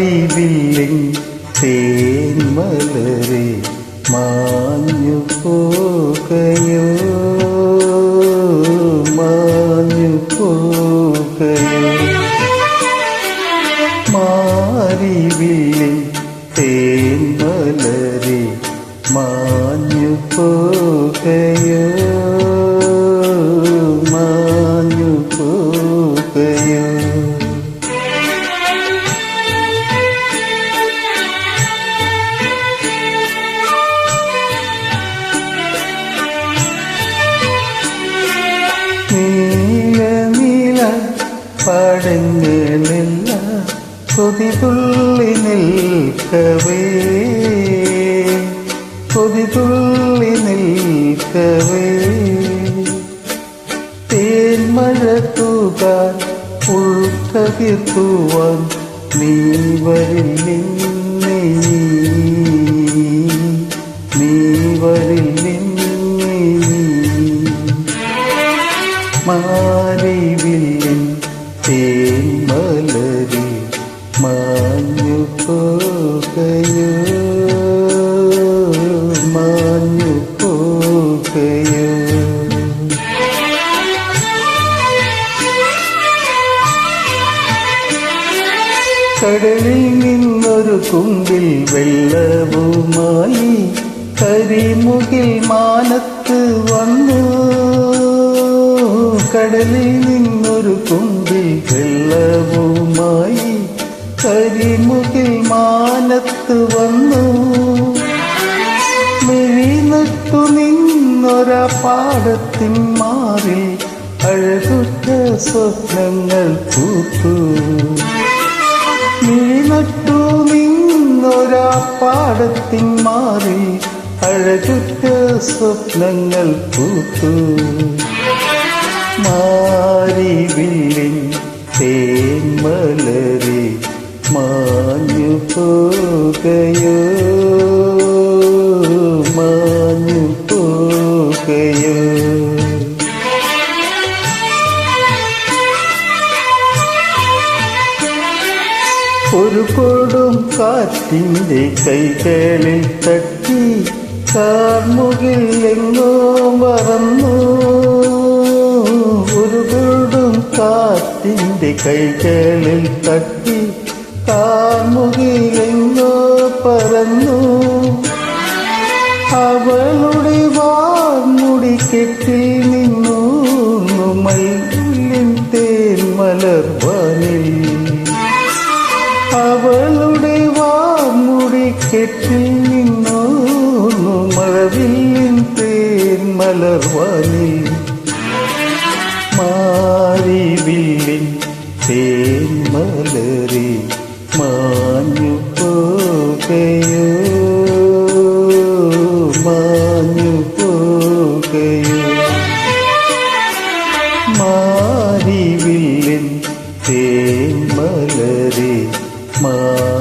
പതിവില്ലിൻ തേന്മലരെ മാഞ്ഞു പോകയോ? മാഞ്ഞു പോകയോ? മാറിവില്ലിൻ തേന്മലരെ മാഞ്ഞു പോകയോ? പടങ്ങളെല്ല കൊതിതുള്ളി നിൽക്കവേ. കൊതിതുള്ളി നിൽക്കവേ. തേന്മഴ തൂകാൻ ഉൾക്കതിർത്തുവാൻ നീ നീ തേന്മലരി മാഞ്ഞു പോകയോ? മാഞ്ഞു പോകയോ? കടലിൽ നിന്നൊരു കുമ്പിൽ വെള്ളവുമായി കരിമുകിൽ മാനത്ത് വന്നു. കടലിൽ നിന്നൊരു കുമ്പിൽ മാനത്ത് വന്നു. മിഴിനട്ടു നിന്നൊരാ പാടത്തിൻ മാറി അഴകുറ്റ സ്വപ്നങ്ങൾ പൂത്തു. നീനട്ടു നിന്നൊരാ പാടത്തിൻ മാറി അഴകുറ്റ സ്വപ്നങ്ങൾ പൂത്തു. മാറി തേന്മലരി മാഞ്ഞു പോകയോ? ഒരു കൊടും കാറ്റിന്റെ കൈകളിൽ തട്ടി കാർമുകിൽ എങ്ങോ മറന്നു. ഒരു കൊടും കാറ്റിന്റെ കൈകളിൽ തട്ടി കാർമുകിൽ എങ്ങോ പറന്നു. അവളുടെ വാർമുടി കെട്ടിൽ നിന്നു. മൈലിൻ തേൻ മലർവാനിൽ. അവളുടെ വാർമുടി കെട്ടിൽ നിന്നു. മഴവില്ലിൻ തേൻ മലർവാനിൽ.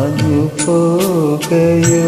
തേന്മലരെ മാഞ്ഞു പോകയോ